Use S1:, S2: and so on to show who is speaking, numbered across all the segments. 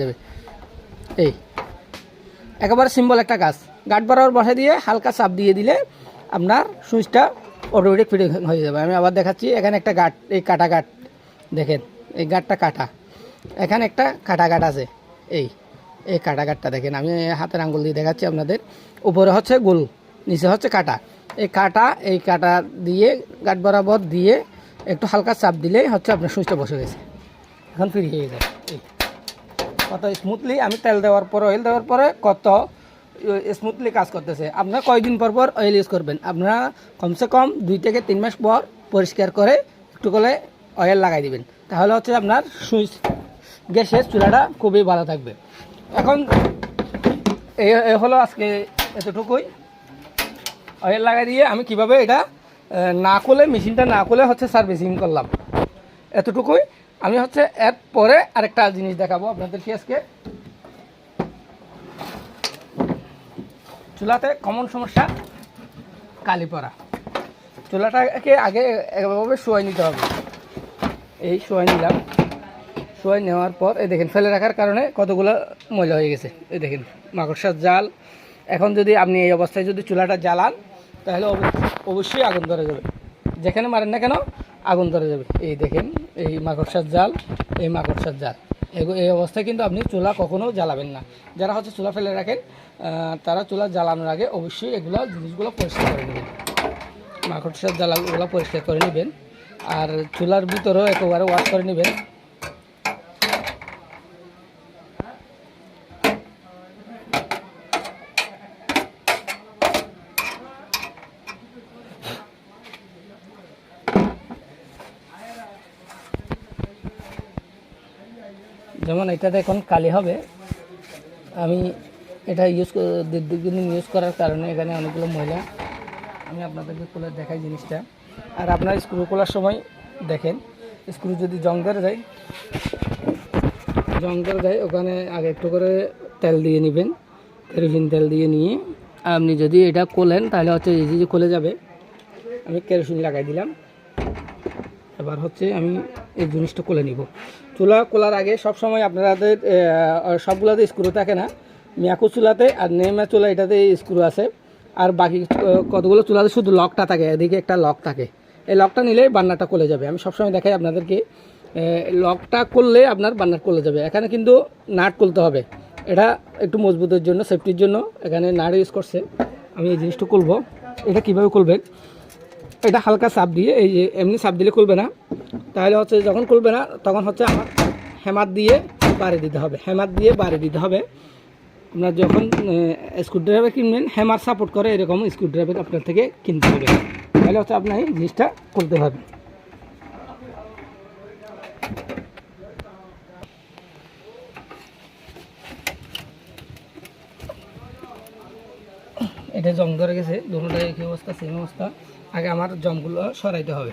S1: যাবে। এই, একেবারে সিম্পল একটা কাজ। গার্ড বরাবর বসে দিয়ে হালকা চাপ দিয়ে দিলে আপনার সুইচটা অটোমেটিক ফিটিং হয়ে যাবে। আমি আবার দেখাচ্ছি, এখানে একটা গার্ড এই কাটা গার্ড দেখেন, এই গার্ডটা কাটা। এখানে একটা কাটা গার্ড আছে। এই এই কাটা গার্ডটা দেখেন, আমি হাতের আঙ্গুল দিয়ে দেখাচ্ছি আপনাদের। উপরে হচ্ছে গোল, নিচে হচ্ছে কাটা। এই কাটা এই কাটা দিয়ে গার্ড বরাবর দিয়ে একটু হালকা চাপ দিলেই হচ্ছে আপনার সুইচটা বসে গেছে। এখন ফ্রি হয়ে যায় এই। কত স্মুথলি আমি তেল দেওয়ার পর অয়েল দেওয়ার পরে কত স্মুথলি কাজ করতেছে। আপনারা কয়দিন পর পর অয়েল ইউজ করবেন? আপনারা কমসে কম দুই থেকে তিন মাস পর পরিষ্কার করে একটু করে অয়েল লাগাই দিবেন। তাহলে হচ্ছে আপনার সুইচ, গ্যাসের চুলাটা খুবই ভালো থাকবে। এখন এই হলো আজকে এতটুকুই। অয়েল লাগাই দিয়ে আমি কীভাবে এটা না খুলে মেশিনটা না খুলে হচ্ছে সার্ভিসিং করলাম। এতটুকুই। আমি হচ্ছে এর পরে আরেকটা জিনিস দেখাবো আপনাদেরকে আজকে। চুলাতে কমন সমস্যা, কালি পড়া চুলাটাকে আগে এভাবে শোয়াই নিতে হবে। এই শোয়াই নিলাম। শোয়াই নেওয়ার পর, এই দেখেন, ফেলে রাখার কারণে কতগুলো ময়লা হয়ে গেছে। এই দেখেন, মাকড়সার জাল। এখন যদি আপনি এই অবস্থায় যদি চুলাটা জ্বালান, তাহলে অব- অবশ্যই আগুন ধরে যাবে। যেখানে মারেন না কেন আগুন ধরে যাবে। এই দেখেন, এই মাকড়সার জাল, এই মাকড়সার জাল। এই অবস্থায় কিন্তু আপনি চুলা কখনও জ্বালাবেন না। যারা হচ্ছে চুলা ফেলে রাখেন তারা চুলা জ্বালানোর আগে অবশ্যই এগুলো জিনিসগুলো পরিষ্কার করে নেবেন। মাকড়সার জ্বালাগুলো পরিষ্কার করে নেবেন। আর চুলার ভিতরেও একেবারে ওয়াশ করে নেবেন। যেমন এটাতে এখন কালি হবে, আমি এটা ইউজ দীর্ঘদিন ইউজ করার কারণে এখানে অনেকগুলো ময়লা আমি আপনাদেরকে খুলে দেখাই জিনিসটা। আর আপনার স্ক্রু খোলার সময় দেখেন স্ক্রু যদি জং ধরে যায় জং ধরে যায়, ওখানে আগে একটু করে তেল দিয়ে নেবেন, কেরোসিন তেল দিয়ে নিয়ে। আপনি যদি এটা খোলেন, তাহলে হচ্ছে ইজি খুলে যাবে। আমি কেরোসিন লাগাই দিলাম। এবার হচ্ছে আমি এই জিনিসটা খুলে নিব। চুলা খোলার আগে সব সময় আপনাদের সবগুলোতে স্ক্রু থাকে না। মিয়াকু চুলাতে আর নেমা চুলা এটাতে স্ক্রু আছে। আর বাকি কতগুলো চুলাতে শুধু লকটা থাকে, এদিকে একটা লক থাকে। এই লকটা নিলে বান্নারটা খুলে যাবে। আমি সবসময় দেখাই আপনাদেরকে লকটা করলে আপনার বান্নার খুলে যাবে। এখানে কিন্তু নাট খুলতে হবে। এটা একটু মজবুতের জন্য সেফটির জন্য এখানে নাট ইউজ করছে। আমি এই জিনিসটা খুলবো। এটা কীভাবে খুলবেন? এটা হালকা চাপ দিয়ে, এই যে এমনি চাপ দিলে খুলবে না। তাহলে হচ্ছে যখন খুলবে না, তখন হচ্ছে আমার হেমাত দিয়ে বাড়ি দিতে হবে। হেমাত দিয়ে বাড়ি দিতে হবে। আপনার যখন স্ক্রুড্রাইভার কিনবেন হ্যামার সাপোর্ট করে এরকম স্ক্রুড্রাইভার আপনার থেকে কিনতে হবে। তাহলে হচ্ছে আপনার এই জিনিসটা খুলতে হবে। এটা জং ধরে গেছে, দুটোটাই একই অবস্থা সেম অবস্থা। আগে আমার জমগুলো সরাইতে হবে।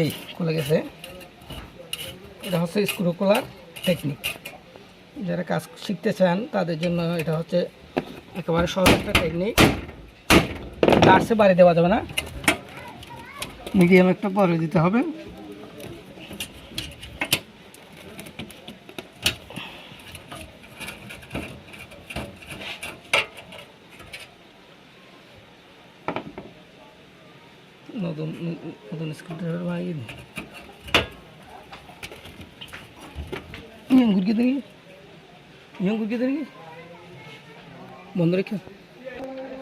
S1: এই, খুলে গেছে। এটা হচ্ছে স্ক্রু খোলার টেকনিক যারা কাজ শিখতে চান, তাদের জন্য এটা হচ্ছে একেবারে সহজ একটা টেকনিক লার্সে বাড়ি দেওয়া যাবে না। মিডিয়াম একটা পরে দিতে হবে নতুন নতুন স্ক্রুড্রাইভার বানিয়ে দিই ঘুরকে দেখি ঘুরকে দেখি বন্ধ রেখে।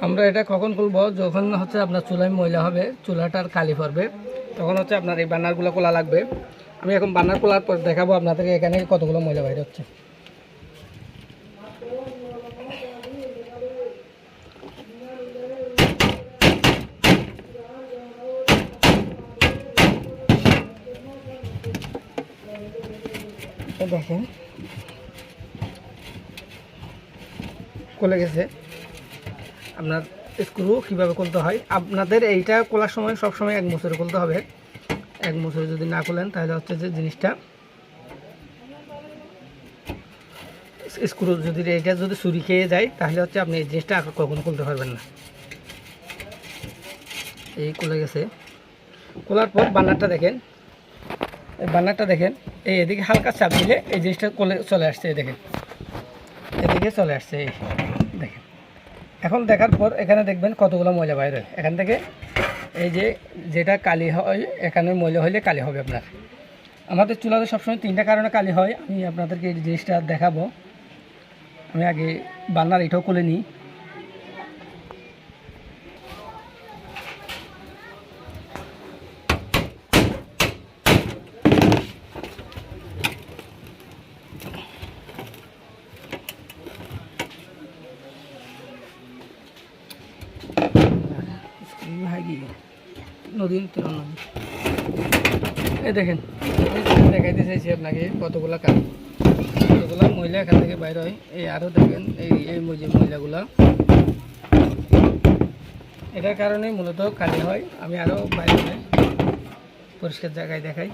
S1: আমরা এটা কখন খুলবো? যখন হচ্ছে আপনার চুলায় ময়লা হবে, চুলাটার কালি পড়বে, তখন হচ্ছে আপনার এই বান্নারগুলো খোলা লাগবে। আমি এখন বান্নার খোলার পর দেখাবো আপনাদেরকে এখানে কতগুলো ময়লা বাইরে হচ্ছে এই দেখেন খুলে গেছে। আপনার স্ক্রু কীভাবে খুলতে হয়? আপনাদের এইটা খোলার সময় সব সময় এক মুসুরে খুলতে হবে। এক মুসুরে যদি না খোলেন, তাহলে হচ্ছে যে জিনিসটা স্ক্রু যদি এইটা যদি চুরি খেয়ে যায়, তাহলে হচ্ছে আপনি এই জিনিসটা কখনো খুলতে পারবেন না। এই খুলে গেছে। খোলার পর বান্নারটা দেখেন। এই বান্নারটা দেখেন। এই এদিকে হালকা চাপ দিলে এই জিনিসটা চলে আসছে দেখেন। এদিকে চলে আসছে, এই। এখন দেখার পর এখানে দেখবেন কতগুলো ময়লা বাইরে। এখান থেকে এই যে যেটা কালি হয়, এখানে ময়লা হলে কালি হবে আপনার। আমাদের চুলাতে সবসময় তিনটা কারণে কালি হয়। আমি আপনাদেরকে এই জিনিসটা দেখাবো। আমি আগে বান্নার এটাও খুলে নিই। দেখেন দেখাইতে চাইছি আপনাকে কতগুলা কাজ কতগুলা মহিলা এখান থেকে বাইর হয়। এই আরও দেখেন, এই এই যে ময়লাগুলা। এটার কারণে মূলত কালি হয়। আমি আরও বাইরে পরিষ্কার জায়গায় দেখাই।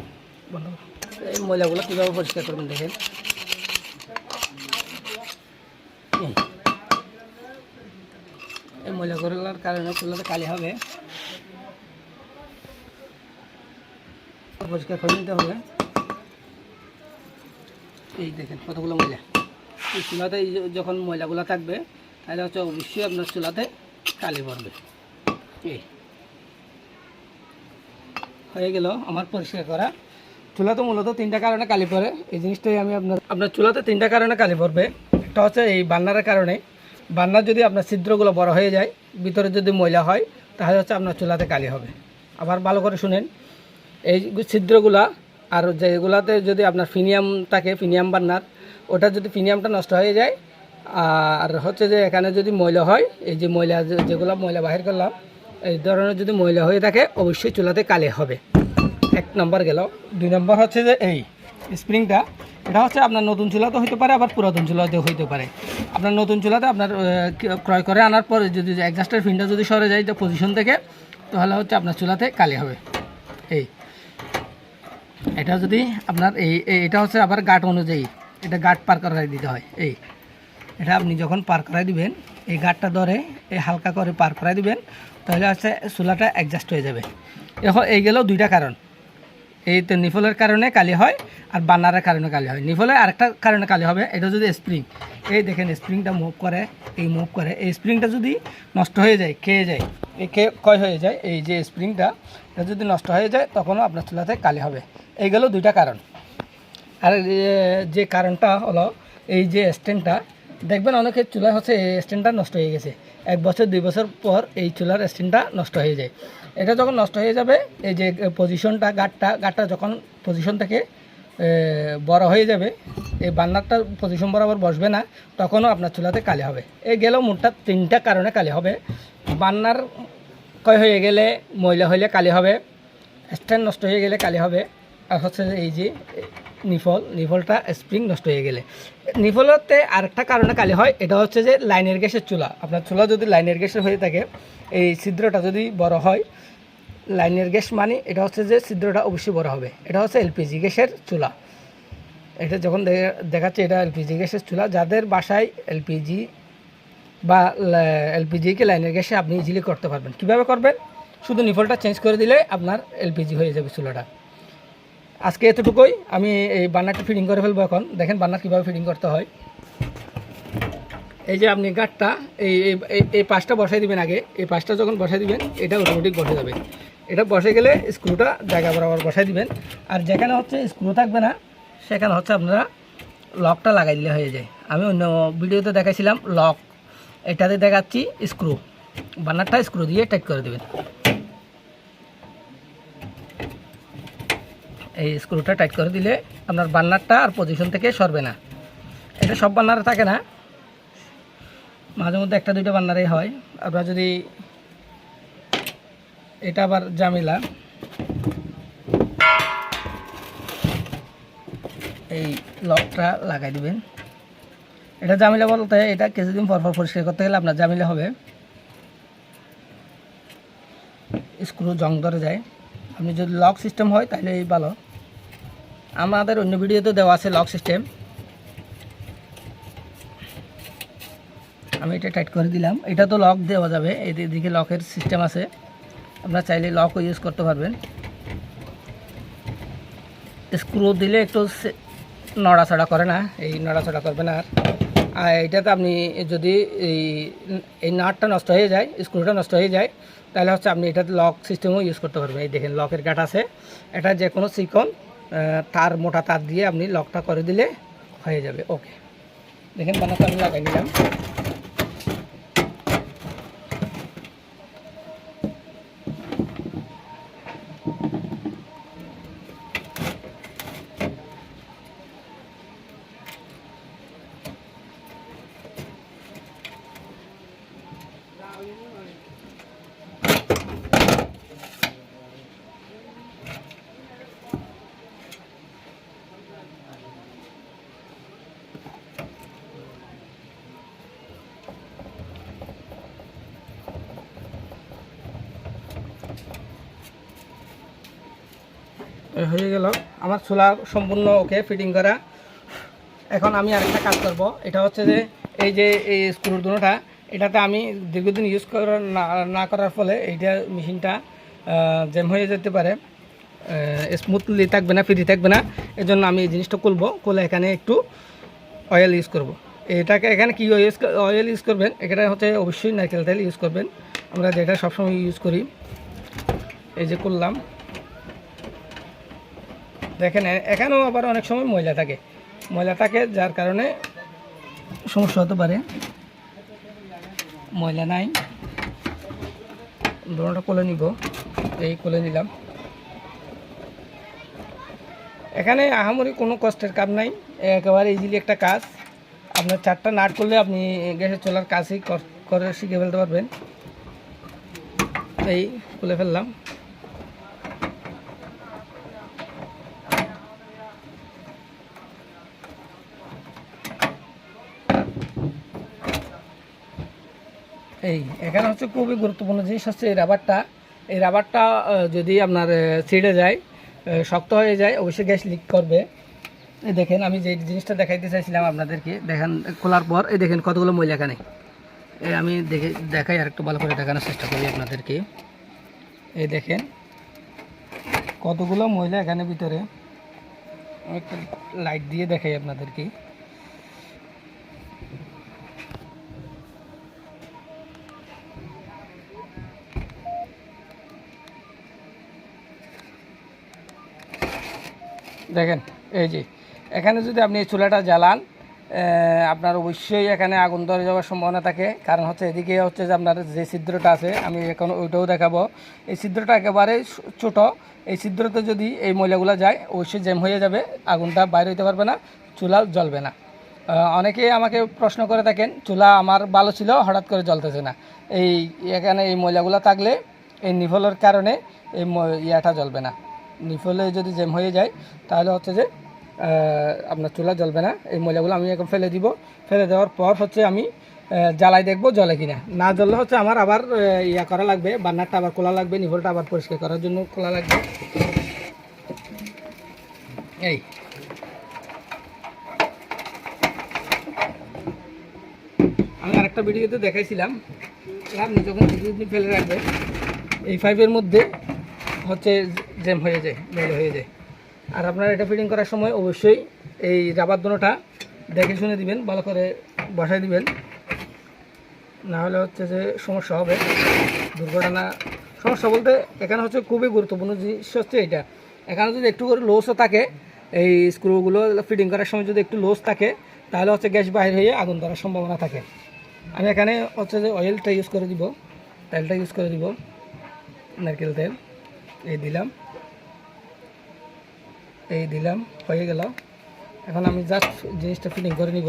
S1: বন্ধ। এই ময়লাগুলো কীভাবে পরিষ্কার করবেন দেখেন? এই। ময়লাগুলোর কারণে কালি হবে। পরিষ্কার করে নিতে হবে। এই দেখেন কতগুলো ময়লা। এই চুলাতে যখন ময়লাগুলো থাকবে, তাহলে হচ্ছে অবশ্যই আপনার চুলাতে কালি পড়বে। এই। হয়ে গেল আমার পরিষ্কার করা। চুলাতে মূলত তিনটা কারণে কালি পড়ে। এই জিনিসটাই আমি আপনার আপনার চুলাতে তিনটা কারণে কালি পড়বে। একটা হচ্ছে এই বান্নারের কারণে। বান্নার যদি আপনার ছিদ্রগুলো বড় হয়ে যায়, ভিতরে যদি ময়লা হয়, তাহলে হচ্ছে আপনার চুলাতে কালি হবে। আবার ভালো করে শুনেন। এই ছিদ্রগুলা আর যেগুলাতে যদি আপনার ফিনিয়াম থাকে, ফিনিয়াম বান্নার, ওটা যদি ফিনিয়ামটা নষ্ট হয়ে যায়, আর হচ্ছে যে এখানে যদি ময়লা হয়, এই যে ময়লা যেগুলো ময়লা বাহির করলাম, এই ধরনের যদি ময়লা হয়ে থাকে, অবশ্যই চুলাতে কালে হবে। এক নম্বর গেল। দুই নম্বর হচ্ছে যে এই স্প্রিংটা, এটা হচ্ছে আপনার নতুন চুলাতে হইতে পারে, আবার পুরাতন চুলাতে হইতে পারে। আপনার নতুন চুলাতে আপনার ক্রয় করে আনার পরে যদি অ্যাডজাস্টার ফিনটা যদি সরে যায় পজিশন থেকে, তাহলে হচ্ছে আপনার চুলাতে কালে হবে। এই এটা যদি আপনার এই এটা হচ্ছে আবার গাট অনুযায়ী। এটা গাট পার করাই দিতে হয়, এই। এটা আপনি যখন পার করাই দিবেন, এই গাটটা ধরে এই হালকা করে পার করাই দিবেন, তাহলে হচ্ছে চুলাটা অ্যাডজাস্ট হয়ে যাবে। এখন এই গেলেও দুইটা কারণ। এই তো নিফলের কারণে কালি হয় আর বান্নারের কারণে কালি হয়। নিফলের আরেকটা কারণে কালি হবে, এটা যদি স্প্রিং এই দেখেন স্প্রিংটা মুভ করে, এই মুভ করে, এই স্প্রিংটা যদি নষ্ট হয়ে যায়, খেয়ে যায়, এই খেয়ে ক্ষয় হয়ে যায়, এই যে স্প্রিংটা এটা যদি নষ্ট হয়ে যায়, তখনও আপনার চুলাতে কালি হবে। এই গেল দুইটা কারণ। আর যে কারণটা হলো, এই যে স্ট্যান্ডটা দেখবেন অনেকের চুলা হচ্ছে এই স্ট্যান্ডটা নষ্ট হয়ে গেছে। এক বছর, দুই বছর পর এই চুলার স্ট্যান্ডটা নষ্ট হয়ে যায়। এটা যখন নষ্ট হয়ে যাবে, এই যে পজিশনটা গাঠটা গাঠটা যখন পজিশন থেকে বড় হয়ে যাবে, এই বান্নারটা পজিশন বরাবর বসবে না, তখনও আপনার চুলাতে কালি হবে। এই গেলেও মোটটা তিনটা কারণে কালি হবে। বান্নার ক্ষয় হয়ে গেলে, ময়লা হইলে কালি হবে, স্ট্যান্ড নষ্ট হয়ে গেলে কালি হবে। আর হচ্ছে এই যে, নিফল, নিফলটা স্প্রিং নষ্ট হয়ে গেলে। নিফলতে আরেকটা কারণে কালি হয়, এটা হচ্ছে যে লাইনের গ্যাসের চুলা। আপনার চুলা যদি লাইনের গ্যাসের হয়ে থাকে, এই ছিদ্রটা যদি বড় হয়, লাইনের গ্যাস মানে এটা হচ্ছে যে ছিদ্রটা অবশ্যই বড় হবে। এটা হচ্ছে এলপিজি গ্যাসের চুলা। এটা যখন দেখাচ্ছে এটা এলপিজি গ্যাসের চুলা, যাদের বাসায় এলপিজি বা এলপিজিকে লাইনের গ্যাসে আপনি ইজিলি করতে পারবেন। কীভাবে করবেন? শুধু নিফলটা চেঞ্জ করে দিলে আপনার এলপিজি হয়ে যাবে চুলাটা। আজকে এতটুকুই। আমি এই বান্নারটা ফিটিং করে ফেলব এখন। দেখেন বান্নার কীভাবে ফিটিং করতে হয়। এই যে আপনি গাঠটা এই, এই- পাশটা বসাই দিবেন আগে। এই পাশটা যখন বসাই দিবেন, এটা অটোমেটিক বসে যাবে। এটা বসে গেলে স্ক্রুটা জায়গা বরাবর বসাই দিবেন। আর যেখানে হচ্ছে স্ক্রু থাকবে না, সেখানে হচ্ছে আপনারা লকটা লাগাই দিলে হয়ে যায়। আমি অন্য ভিডিওতে দেখাইছিলাম লক। এটাতে দেখাচ্ছি স্ক্রু বান্নারটা স্ক্রু দিয়ে টাইট করে দেবেন। এই স্ক্রুটা টাইট করে দিলে আপনার বান্নারটা আর পজিশন থেকে সরবে না। এটা সব বান্নারে থাকে না। মাঝে মধ্যে একটা, দুইটা বান্নারে হয়। আপনার যদি এটা আবার জামিলা, এই লকটা লাগাই দিবেন। এটা জামিলা বলতে, এটা কিছুদিন পর পর পরিষ্কার করতে গেলে আপনার জামিলা হবে। স্ক্রু জং ধরে যায়। আপনি যদি লক সিস্টেম হয় তাহলে এই ভালো। আমাদের অন্য ভিডিওতে দেওয়া আছে লক সিস্টেম। আমি এটা টাইট করে দিলাম। এটা তো লক দেওয়া যাবে। এদিকে লকের সিস্টেম আছে। আপনারা চাইলে লকও ইউজ করতে পারবেন। স্ক্রু দিলে একটু নড়াচড়া করে না। এই নড়াচড়া করবে না আর। আর এইটাতে আপনি যদি এই এই নাটটা নষ্ট হয়ে যায় স্ক্রুটা নষ্ট হয়ে যায় তাহলে হচ্ছে আপনি এটাতে লক সিস্টেমও ইউজ করতে পারবেন। এই দেখেন লকের গাট আছে। এটা যে কোনো আহ, তার মোটা তার দিয়ে আপনি লকটা করে দিলে হয়ে যাবে। ওকে দেখেন বানাতে আমি লাগাই নিলাম। হয়ে গেল। আমার চুলা সম্পূর্ণ ওকে ফিটিং করা। এখন আমি আরেকটা কাজ করব। এটা হচ্ছে যে, এই যে, এই স্ক্রুর দুটোটা, এটাতে আমি দীর্ঘদিন ইউজ করা না করার ফলে এইটা মেশিনটা জ্যাম হয়ে যেতে পারে। স্মুথলি থাকবে না ফ্রি থাকবে না। এজন্য আমি এই জিনিসটা খুলবো। খুলে এখানে একটু অয়েল ইউজ করব। এটাকে এখানে কী ইউজ অয়েল ইউজ করবেন? এখানে হচ্ছে অবশ্যই নারকেল তেল ইউজ করবেন। আমরা যেটা সবসময় ইউজ করি, এই যে করলাম দেখেন এখানেও আবার অনেক সময় ময়লা থাকে। ময়লা থাকে যার কারণে সমস্যা হতে পারে। ময়লা নাই। দোনোটা কোলে নিব। এই কোলে নিলাম। এখানে আহামরি কোনো কষ্টের কাজ নাই। একেবারে ইজিলি একটা কাজ। আপনার চারটা নাট করলে আপনি গ্যাসের চলার কাজই করে শিখে ফেলতে পারবেন। এই খুলে ফেললাম। এই, এখানে হচ্ছে খুবই গুরুত্বপূর্ণ জিনিস হচ্ছে এই রাবারটা। এই রাবারটা যদি আপনার ছিঁড়ে যায় শক্ত হয়ে যায়, অবশ্যই গ্যাস লিক করবে। এই দেখেন, আমি যে জিনিসটা দেখাইতে চাইছিলাম আপনাদেরকে, দেখেন, খোলার পর, এই দেখেন কতগুলো ময়লা এখানে। এই আমি দেখে, দেখাই আর একটু ভালো করে দেখানোর চেষ্টা করি আপনাদেরকে। এই দেখেন, কতগুলো ময়লা এখানে ভিতরে। আমি লাইট দিয়ে দেখাই আপনাদেরকে। দেখেন এই যে এখানে যদি আপনি চুলাটা জ্বালান আপনার অবশ্যই এখানে আগুন ধরে যাওয়ার সম্ভাবনা থাকে। কারণ হচ্ছে এদিকে হচ্ছে যে আপনার যে ছিদ্রটা আছে আমি এখন ওইটাও দেখাবো। এই ছিদ্রটা একেবারে ছোট। এই ছিদ্রতে যদি এই ময়লাগুলো যায় অবশ্যই জ্যাম হয়ে যাবে আগুনটা বাইরে হইতে পারবে না চুলা জ্বলবে না। আহ, অনেকেই আমাকে প্রশ্ন করে থাকেন চুলা আমার ভালো ছিল হঠাৎ করে জ্বলতেছে না? এই এখানে এই ময়লাগুলো থাকলে এই নিফলের কারণে এই ইয়াটা জ্বলবে না। নিফলে যদি জ্যাম হয়ে যায়, তাহলে হচ্ছে যে আপনার চুলা জ্বলবে না। এই ময়লাগুলো আমি এখন ফেলে দিব। ফেলে দেওয়ার পর হচ্ছে আমি জ্বালাই দেখব জলে কিনা। না জ্বললে হচ্ছে আমার আবার ইয়া করা লাগবে, বান্নারটা আবার খোলা লাগবে নিভলটা আবার পরিষ্কার করার জন্য খোলা লাগবে। এই। আমি আরেকটা ভিডিওতে দেখাইছিলাম আপনি যখন ফেলে রাখবে, এই পাইপের মধ্যে হচ্ছে জ্যাম হয়ে যায় মেল হয়ে যায়। আর আপনারা এটা ফিটিং করার সময় অবশ্যই এই রাবার দোনোটা দেখে শুনে দিবেন, ভালো করে বসাই দিবেন। না হলে হচ্ছে যে সমস্যা হবে, দুর্ঘটনা। সমস্যা বলতে এখানে হচ্ছে খুবই গুরুত্বপূর্ণ জিনিস হচ্ছে এটা। এখানে যদি একটু করে লোসও থাকে, এই স্ক্রুগুলো ফিটিং করার সময় যদি একটু লোস থাকে, তাহলে হচ্ছে গ্যাস বাইরে হয়ে আগুন ধরার সম্ভাবনা থাকে। আমি এখানে হচ্ছে যে অয়েলটা ইউজ করে দিব, তেলটা ইউজ করে দিব, নারকেল তেল। এই দিলাম। এই দিলাম, হয়ে গেল। এখন আমি জাস্ট জিনিসটা ফিটিং করে নিব।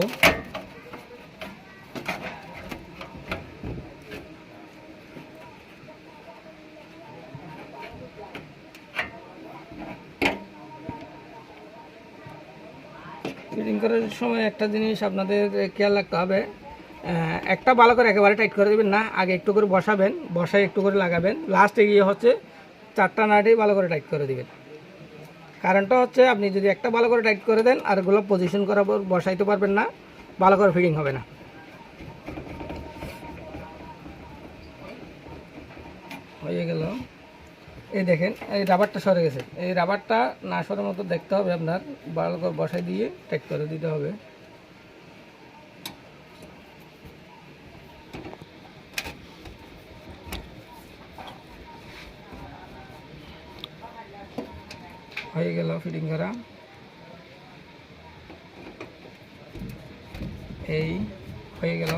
S1: ফিটিং করার সময় একটা জিনিস আপনাদের খেয়াল রাখতে হবে। একটা ভালো করে একেবারে টাইট করে দেবেন না। আগে একটু করে বসাবেন, বসায় একটু করে লাগাবেন। লাস্টে গিয়ে হচ্ছে চারটা নাটই ভালো করে টাইট করে দিবেন। কারণটা হচ্ছে আপনি যদি একটা ভালো করে টাইট করে দেন আর এগুলো পজিশন করার পর বসাইতে পারবেন না, ভালো করে ফিটিং হবে না। হয়ে গেল। এই দেখেন, এই রাবারটা সরে গেছে। এই রাবারটা না সরার মতো দেখতে হবে আপনার, ভালো করে বসাই দিয়ে টাইট করে দিতে হবে। গেল ফিটিং করা। এই হয়ে গেল।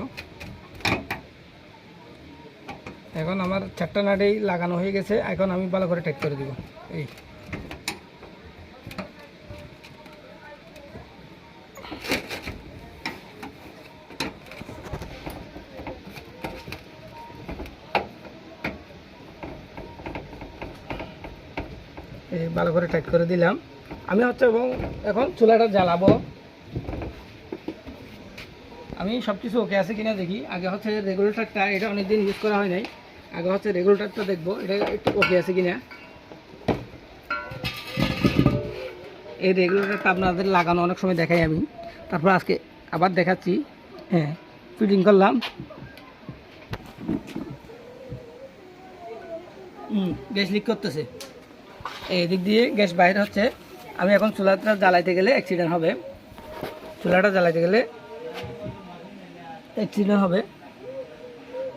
S1: এখন আমার চারটা নাটেই লাগানো হয়ে গেছে, এখন আমি ভালো করে টাইট করে দিব। এই এই ভালো করে টাইট করে দিলাম। আমি হচ্ছে এবং এখন চুলাটা জ্বালাবো। আমি সব কিছু ওকে আছে কিনা দেখি। আগে হচ্ছে রেগুলেটরটা এটা অনেকদিন ইউজ করা হয় নাই। আগে হচ্ছে রেগুলেটরটা দেখব, এটা একটু ওকে আছে কিনা। এই রেগুলেটরটা আপনাদের লাগানো অনেক সময় দেখাই আমি। তারপর আজকে আবার দেখাচ্ছি। হ্যাঁ ফিটিং করলাম। হুম গ্যাস লিক করতেছে। এই দিক দিয়ে গ্যাস বাইরে হচ্ছে। আমি এখন চুলাটা জ্বালাইতে গেলে অ্যাক্সিডেন্ট হবে। চুলাটা জ্বালাইতে গেলে অ্যাক্সিডেন্ট হবে।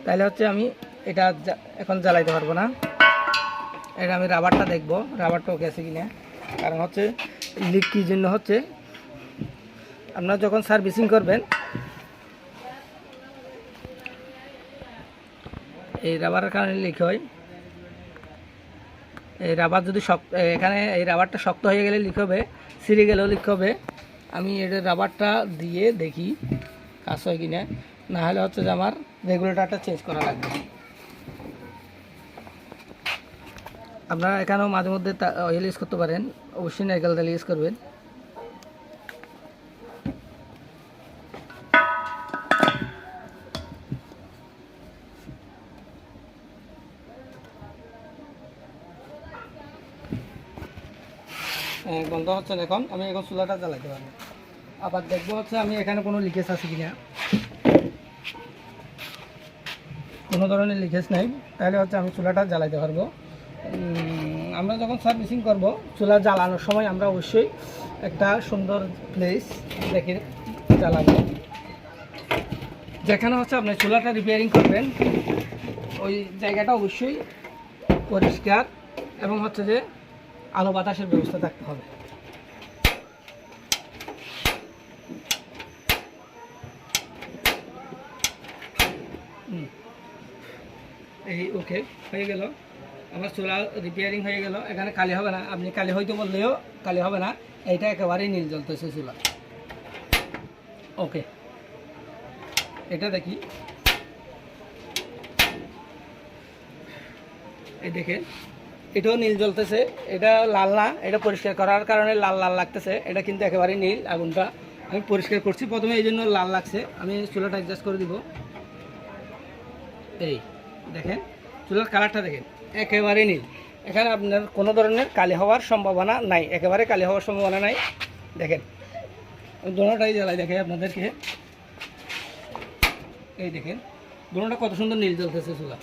S1: তাহলে হচ্ছে আমি এটা এখন জ্বালাইতে পারব না। এটা আমি রাবারটা দেখব। রাবারটা ওকে আছে কিনা। কারণ হচ্ছে লিক কী জন্য হচ্ছে? আপনারা যখন সার্ভিসিং করবেন, এই রাবারের কারণে লিক হয়। এই রাবার যদি শক্ত এখানে এই রাবারটা শক্ত হয়ে গেলে লিখ হবে, ছিঁড়ে গেলেও লিখ হবে। আমি এটা রাবারটা দিয়ে দেখি, কাজ হয় কি না হলে হচ্ছে যে আমার রেগুলেটারটা চেঞ্জ করা লাগবে। আপনারা এখানেও মাঝে মধ্যে অয়েল ইউজ করতে পারেন। অবশ্যই নারকেল তেল ইউজ করবেন। গন্ধ হচ্ছে এখন। আমি এখন চুলাটা জ্বালাইতে পারব। আবার দেখব হচ্ছে আমি এখানে কোনো লিকেজ আছে কিনা। কোনো ধরনের লিকেজ নাই। তাহলে হচ্ছে আমি চুলাটা জ্বালাইতে পারব। আমরা যখন সার্ভিসিং করব, চুলা জ্বালানোর সময় আমরা অবশ্যই একটা সুন্দর প্লেস দেখে জ্বালাবো। যেখানে হচ্ছে আপনি চুলাটা রিপেয়ারিং করবেন, ওই জায়গাটা অবশ্যই পরিষ্কার এবং হচ্ছে যে আলো বাতাসের ব্যবস্থা থাকতে হবে। এই, ওকে, হয়ে গেল। আমার চুলা রিপেয়ারিং হয়ে গেল। এখানে কালি হবে না। আপনি কালি হয়তো বললেও কালি হবে না। এইটা একেবারেই নীল জ্বলতেছে চুলা। ওকে। এটা দেখি। এই দেখেন। এটাও নীল জ্বলতেছে। এটা লাল না, এটা পরিষ্কার করার কারণে লাল লাল লাগতেছে। এটা কিন্তু একেবারে নীল আগুনটা। আমি পরিষ্কার করছি প্রথমে, এই জন্য লাল লাগছে। আমি চুলাটা অ্যাডজাস্ট করে দিব। এই দেখেন, চুলার কালারটা দেখেন, একেবারে নীল। এখানে আপনার কোনো ধরনের কালি হওয়ার সম্ভাবনা নাই। একেবারে কালি হওয়ার সম্ভাবনা নাই। দেখেন দোনোটাই জ্বালাই দেখে আপনাদেরকে। এই দেখেন, দোনোটা কত সুন্দর নীল জ্বলতেছে চুলা।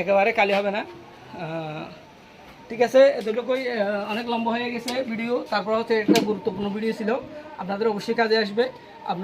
S1: একেবারে কালি হবে না। ঠিক আছে, এতটুকুই অনেক লম্বা হয়ে গেছে ভিডিও তারপর হচ্ছে একটা গুরুত্বপূর্ণ ভিডিও ছিল। আপনাদের অবশ্যই কাজে আসবে। আপনারা